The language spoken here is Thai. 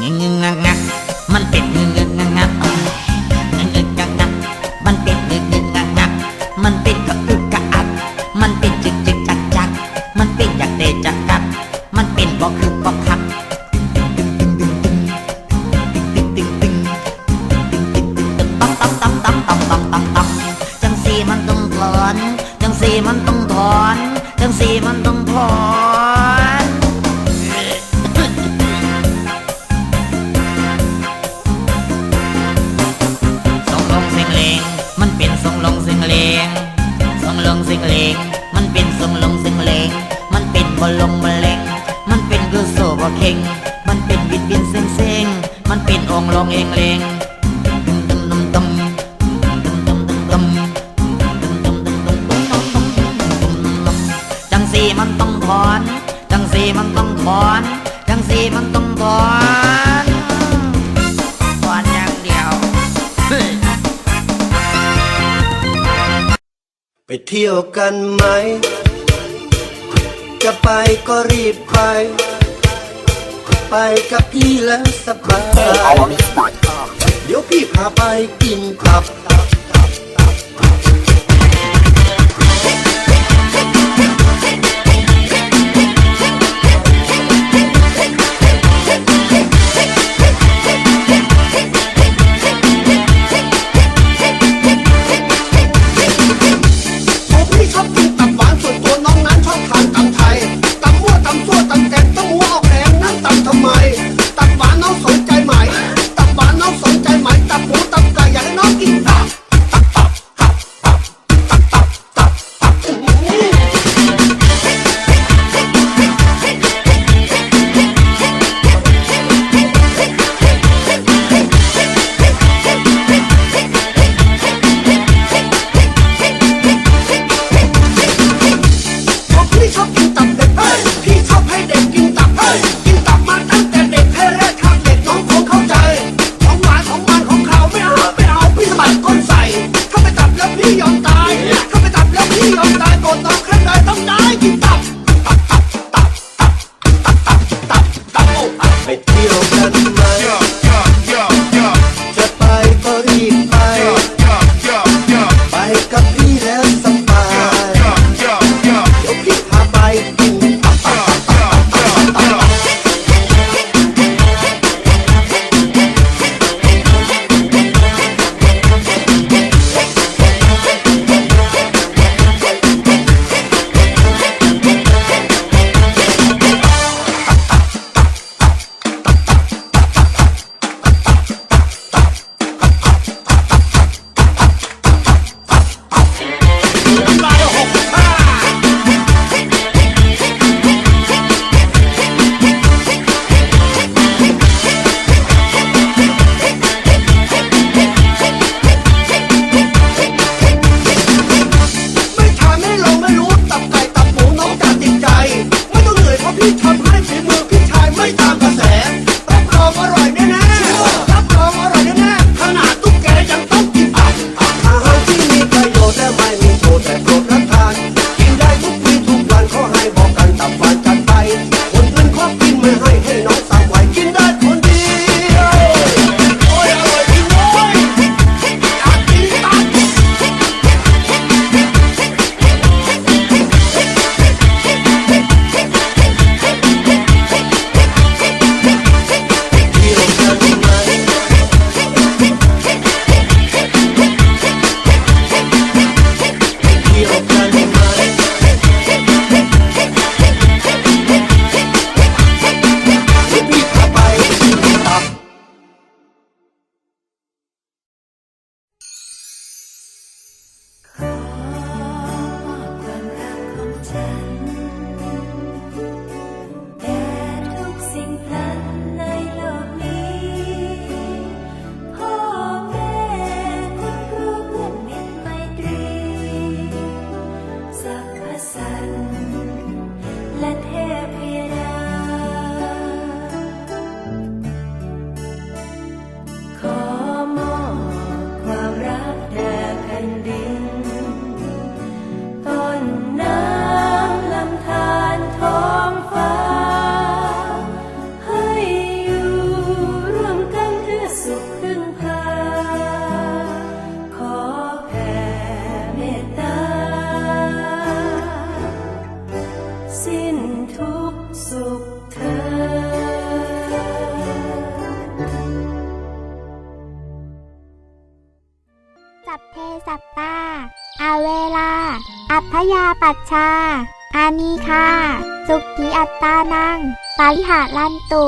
งงงงงมันเป็นงงงงงงงงงงมันเป็นงงงงงงมันติดกระอึกกรอัดมันติดจึกจึกจักจักมันติดอยากเตะจักกักมันติดบอกคือบอกคักตั้มงสีมันต้องกลอนจังสีมันต้อง ก็เข่ง มันเป็นบิดบินเซ็งเซ็งมันเป็นองลองเองเลงจังสีมันต้องถอน จังสีมันต้องถอน จังสีมันต้องถอนถอนอย่างเดียว ไปเที่ยวกันไหม จะไปก็รีบไป ไปกับพี่แล้วสบาย เดี๋ยวพี่พาไปกินครับ I feel จับเพสัตตาอาเวลา อัพยาปัชชาอานีคา สุขีอัตตานัง ปาริหารันตุ